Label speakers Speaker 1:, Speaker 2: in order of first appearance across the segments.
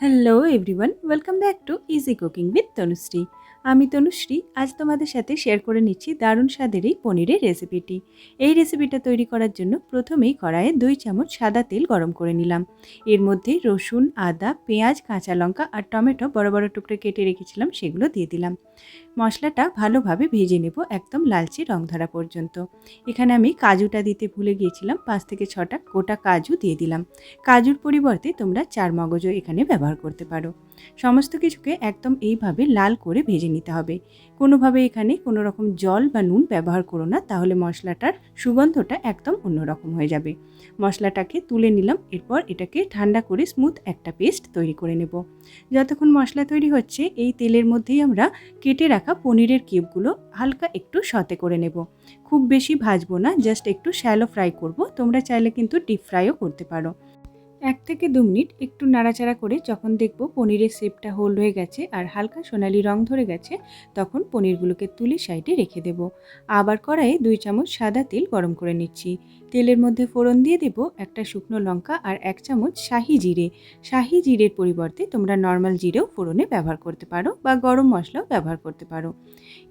Speaker 1: Hello everyone welcome back to easy cooking with Tanushree আমি তনুশ্রী আজ তোমাদের সাথে শেয়ার করে নিচ্ছি দারুণ স্বাদের এই পনিরের রেসিপিটি এই রেসিপিটা তৈরি করার জন্য প্রথমেই কড়াইয়ে দুই চামচ সাদা তেল গরম করে নিলাম। এর মধ্যে রসুন, আদা, পেঁয়াজ, কাঁচা লঙ্কা আর টমেটো বড় বড় টুকরো কেটে রেখেছিলাম, সেগুলো দিয়ে দিলাম। মশলাটা ভালোভাবে ভেজে নেব একদম লালচে রং ধরা পর্যন্ত। এখানে আমি কাজুটা দিতে ভুলে গিয়েছিলাম, পাঁচ থেকে ছটা গোটা কাজু দিয়ে দিলাম। কাজুর পরিবর্তে তোমরা চার মগজও এখানে ব্যবহার করতে পারো। সমস্ত কিছুকে একদম এইভাবে লাল করে ভেজে নিতে হবে। কোনোভাবে এখানে কোনো রকম জল বা নুন ব্যবহার করো না, তাহলে মশলাটার সুগন্ধটা একদম অন্যরকম হয়ে যাবে। মশলাটাকে তুলে নিলাম, এরপর এটাকে ঠান্ডা করে স্মুথ একটা পেস্ট তৈরি করে নেব। যতক্ষণ মশলা তৈরি হচ্ছে, এই তেলের মধ্যেই আমরা কেটে রাখা পনিরের কিউবগুলো হালকা একটু সতে করে নেব। খুব বেশি ভাজবো না জাস্ট একটু শ্যালো ফ্রাই করব। তোমরা চাইলে কিন্তু ডিপ ফ্রাইও করতে পারো। এক থেকে দু মিনিট একটু নাড়াচাড়া করে যখন দেখব পনিরের শেপটা হোল্ড হয়ে গেছে আর হালকা সোনালি রং ধরে গেছে, তখন পনিরগুলোকে তুলে সাইডে রেখে দেব। আবার কড়াইয়ে দুই চামচ সাদা তেল গরম করে নিচ্ছি। তেলের মধ্যে ফোড়ন দিয়ে দেব একটা শুকনো লঙ্কা আর এক চামচ শাহি জিরে। শাহি জিরের পরিবর্তে তোমরা নর্মাল জিরেও ফোড়নে ব্যবহার করতে পারো বা গরম মশলাও ব্যবহার করতে পারো।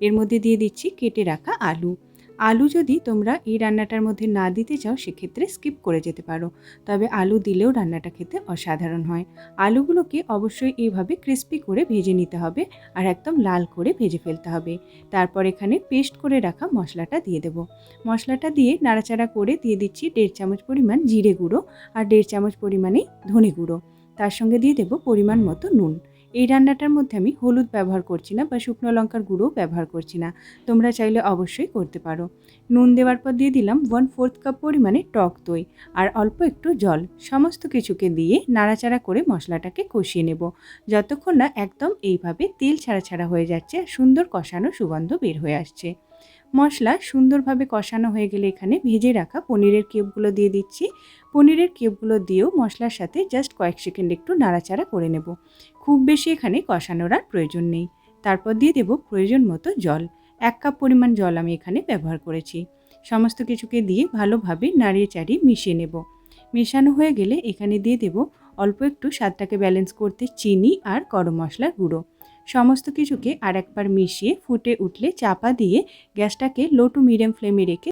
Speaker 1: এর মধ্যে দিয়ে দিচ্ছি কেটে রাখা আলু। আলু যদি তোমরা এই রান্নাটার মধ্যে না দিতে চাও, সেক্ষেত্রে স্কিপ করে যেতে পারো। তবে আলু দিলেও রান্নাটা খেতে অসাধারণ হয়। আলুগুলোকে অবশ্যই এইভাবে ক্রিস্পি করে ভেজে নিতে হবে আর একদম লাল করে ভেজে ফেলতে হবে। তারপর এখানে পেস্ট করে রাখা মশলাটা দিয়ে দেবো। মশলাটা দিয়ে নাড়াচাড়া করে দিয়ে দিচ্ছি দেড় চামচ পরিমাণ জিরে গুঁড়ো আর দেড় চামচ পরিমাণে ধনে গুঁড়ো। তার সঙ্গে দিয়ে দেবো পরিমাণ মতো নুন। এই রান্নাটার মধ্যে আমি হলুদ ব্যবহার করছি না বা শুকনো লঙ্কার গুঁড়ো ব্যবহার করছি না। তোমরা চাইলে অবশ্যই করতে পারো। নুন দেওয়ার পর দিয়ে দিলাম ওয়ান ফোর্থ কাপ পরিমাণে টক দই আর অল্প একটু জল। সমস্ত কিছুকে দিয়ে নাড়াচাড়া করে মশলাটাকে কষিয়ে নেব। যতক্ষণ না একদম এইভাবে তেল ছাড়া ছাড়া হয়ে যাচ্ছে, সুন্দর কষানো সুগন্ধ বের হয়ে আসছে। মশলা সুন্দরভাবে কষানো হয়ে গেলে এখানে ভেজে রাখা পনিরের কিউবগুলো দিয়ে দিচ্ছি। পনিরের কিউবগুলো দিয়েও মশলার সাথে জাস্ট কয়েক সেকেন্ড একটু নাড়াচাড়া করে নেব। খুব বেশি এখানে কষানোর আর প্রয়োজন নেই। তারপর দিয়ে দেব প্রয়োজন মতো জল। এক কাপ পরিমাণ জল আমি এখানে ব্যবহার করেছি। সমস্ত কিছুকে দিয়ে ভালোভাবে নাড়িয়ে চাড়িয়ে মিশিয়ে নেব। মেশানো হয়ে গেলে এখানে দিয়ে দেব অল্প একটু স্বাদটাকে ব্যালেন্স করতে চিনি আর গরম মশলার গুঁড়ো। সমস্ত কিছুকে আর একবার মিশিয়ে ফুটে উঠলে চাপা দিয়ে গ্যাসটাকে লো টু মিডিয়াম ফ্লেমে রেখে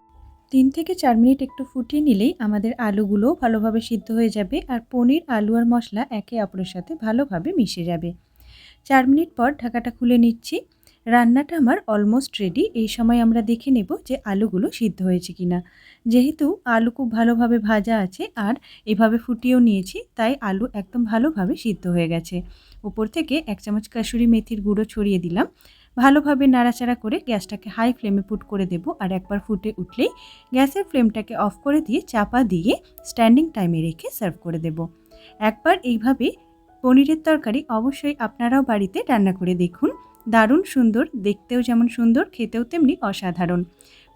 Speaker 1: তিন থেকে চার মিনিট একটু ফুটিয়ে নিলেই আমাদের আলুগুলো ভালোভাবে সিদ্ধ হয়ে যাবে আর পনির, আলু আর মশলা একে অপরের সাথে ভালোভাবে মিশে যাবে। চার মিনিট পর ঢাকাটা খুলে নিচ্ছি। রান্নাটা আমার অলমোস্ট রেডি এই সময় আমরা দেখে নেব যে আলুগুলো সিদ্ধ হয়েছে কিনা। যেহেতু আলু খুব ভালোভাবে ভাজা আছে আর এভাবে ফুটিয়েও নিয়েছি, তাই আলু একদম ভালোভাবে সিদ্ধ হয়ে গেছে। উপর থেকে এক চামচ কাসুরি মেথির গুঁড়ো ছড়িয়ে দিলাম। ভালোভাবে নাড়াচাড়া করে গ্যাসটাকে হাই ফ্লেমে পুট করে দেব আর একবার ফুটে উঠলেই গ্যাসের ফ্লেমটাকে অফ করে দিয়ে চাপা দিয়ে স্ট্যান্ডিং টাইমে রেখে সার্ভ করে দেব। একবার এইভাবে পনিরের তরকারি অবশ্যই আপনারাও বাড়িতে রান্না করে দেখুন। দারুণ সুন্দর, দেখতেও যেমন সুন্দর, খেতেও তেমনি অসাধারণ।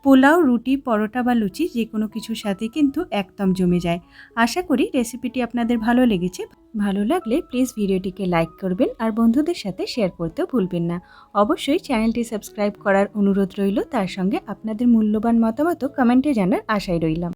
Speaker 1: পোলাও, রুটি, পরোটা বা লুচি যে কোনো কিছুর সাথে কিন্তু একদম জমে যায়। আশা করি রেসিপিটি আপনাদের ভালো লেগেছে। ভালো লাগলে প্লিজ ভিডিওটিকে লাইক করবেন আর বন্ধুদের সাথে শেয়ার করতেও ভুলবেন না। অবশ্যই চ্যানেলটি সাবস্ক্রাইব করার অনুরোধ রইল। তার সঙ্গে আপনাদের মূল্যবান মতামত কমেন্টে জানার আশায় রইলাম।